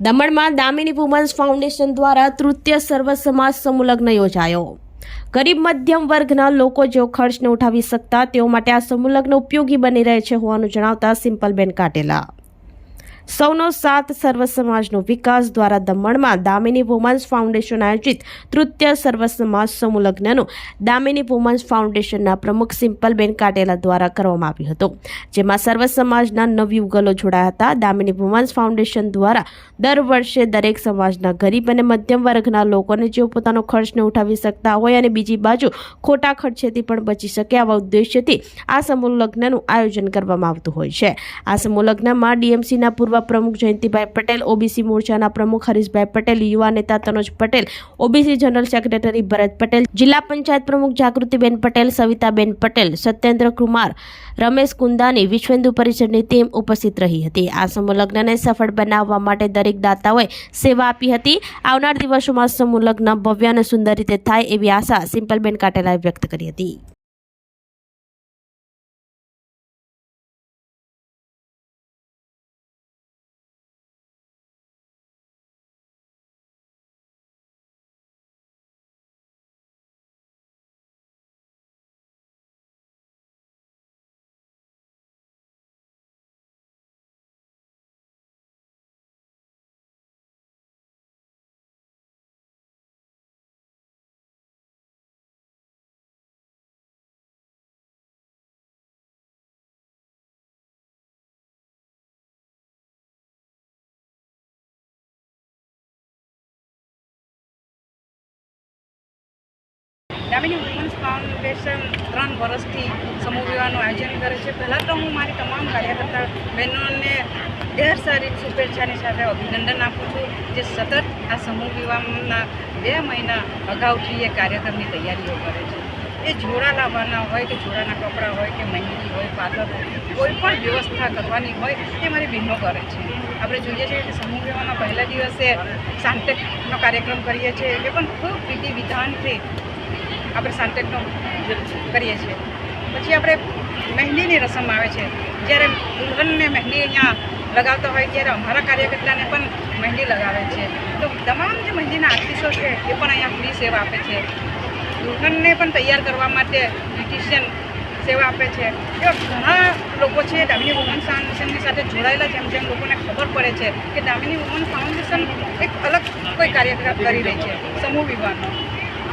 દમણમાં Damini women's foundation દ્વારા તૃતીય સર્વ સમાજ સમૂહલગ્ન યોજાયો. ગરીબ મધ્યમ વર્ગના લોકો જેઓ ખર્ચને ઉઠાવી શકતા, તેઓ માટે આ સમૂહલગ્ન ઉપયોગી બની રહે છે હોવાનું જણાવતા સિમ્પલબેન કાટેલા. સૌનો સાથ સર્વ સમાજનો વિકાસ દ્વારા દમણમાં દામિની વુમન્સ ફાઉન્ડેશન આયોજિત તૃતીય સર્વ સમાજ સમૂહ લગ્નનું દામિની વુમન્સ ફાઉન્ડેશનના પ્રમુખ સિમ્પલબેન કાટેલા દ્વારા કરવામાં આવ્યું હતું. જેમાં સર્વ સમાજના નવયુગલો જોડાયા હતા. દામિની વુમન્સ ફાઉન્ડેશન દ્વારા દર વર્ષે દરેક સમાજના ગરીબ અને મધ્યમ વર્ગના લોકોને જેઓ પોતાનો ખર્ચને ઉઠાવી શકતા હોય અને બીજી બાજુ ખોટા ખર્ચેથી પણ બચી શકે આવા ઉદ્દેશ્યથી આ સમૂહ લગ્નનું આયોજન કરવામાં આવતું હોય છે. આ સમૂહ લગ્નમાં ડીએમસીના પૂર્વ પ્રમુખ જયંતિભાઈ પટેલ, ઓબીસી મોરચાના પ્રમુખ હરીશભાઈ પટેલ, યુવા નેતા Tanoj Patel, OBC general secretary Bharat Patel, જિલ્લા પંચાયત પ્રમુખ જાગૃતિબેન પટેલ, સવિતાબેન પટેલ, સત્યેન્દ્ર કુમાર, રમેશ કુંદાની વિશ્વેન્દુ પરિષદની ટીમ ઉપસ્થિત રહી હતી. આ સમૂહ લગ્નને સફળ બનાવવા માટે દરેક દાતાઓએ સેવા આપી હતી. આવનાર દિવસોમાં સમૂહ લગ્ન ભવ્ય અને સુંદર રીતે થાય એવી આશા સિમ્પલબેન કાટેલાએ વ્યક્ત કરી હતી. દામિની વુમન્સ ફાઉન્ડેશન ત્રણ વર્ષથી સમૂહ વિવાહનું આયોજન કરે છે. પહેલાં તો હું મારી તમામ કાર્યકર્તા બહેનોને ઢેર સારી શુભેચ્છાની સાથે અભિનંદન આપું છું જે સતત આ સમૂહ વિવાહના બે મહિના અગાઉથી એ કાર્યક્રમની તૈયારીઓ કરે છે. એ જોડા લાવવાના હોય કે જોડાના કપડાં હોય કે મહેંદી હોય, પાર્લર કોઈ પણ વ્યવસ્થા કરવાની હોય તે મારી બહેનો કરે છે. આપણે જોઈએ છીએ કે સમૂહ વિવાહના પહેલા દિવસે સાંટેકનો કાર્યક્રમ કરીએ છીએ. એ પણ ખૂબ વિધિ વિધાનથી આપણે સાંટેકનો કરીએ છીએ. પછી આપણે મહેંદીની રસમ આવે છે. જ્યારે દુલ્હનને મહેંદી અહીંયા લગાવતા હોય, ત્યારે અમારા કાર્યકર્તાને પણ મહેંદી લગાવે છે. તો તમામ જે મહેંદીના આર્ટિસ્ટો છે, એ પણ અહીંયા ફ્રી સેવા આપે છે. દુલ્હનને પણ તૈયાર કરવા માટે બ્યુટિશિયન સેવા આપે છે. એવા ઘણા લોકો છે, દામિની વુમન ફાઉન્ડેશનની સાથે જોડાયેલા જેમ જેમ લોકોને ખબર પડે છે કે દામિની વુમન ફાઉન્ડેશન એક અલગ કોઈ કાર્યક્રમ કરી રહી છે, સમૂહ વિવાહનો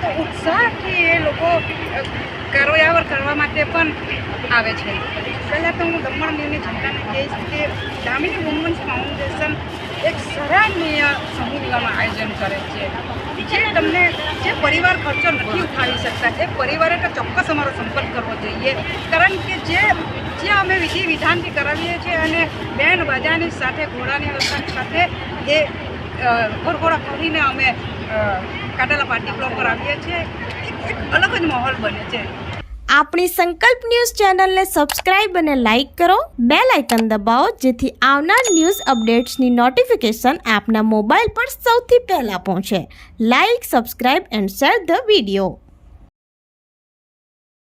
તો ઉત્સાહથી એ લોકો કારોયાવર કરવા માટે પણ આવે છે? પહેલાં તો હું દમણ દીવની જનતાને કહીશ કે દામિની વુમન્સ ફાઉન્ડેશન એક સરાહનીય સમૂહ આયોજન કરે છે. જે તમને, જે પરિવાર ખર્ચો નથી ઉઠાવી શકતા એ પરિવારે તો ચોક્કસ અમારો સંપર્ક કરવો જોઈએ. કારણ કે જે જે અમે વિધિ વિધાનથી કરાવીએ છીએ અને બેન બાજાની સાથે, ઘોડાની વસ્તુની સાથે એ ઘોરઘોડા કરીને અમે કાટેલા પાર્ટી બ્લોક પર આવીએ છીએ. એક અલગ જ માહોલ બને છે. આપણી સંકલ્પ ન્યૂઝ ચેનલને સબસ્ક્રાઇબ અને લાઇક કરો. બે લાઇકન દબાવો, જેથી આવનાર ન્યૂઝ અપડેટ્સની નોટિફિકેશન આપના મોબાઈલ પર સૌથી પહેલાં પહોંચે. Like, subscribe and share the video.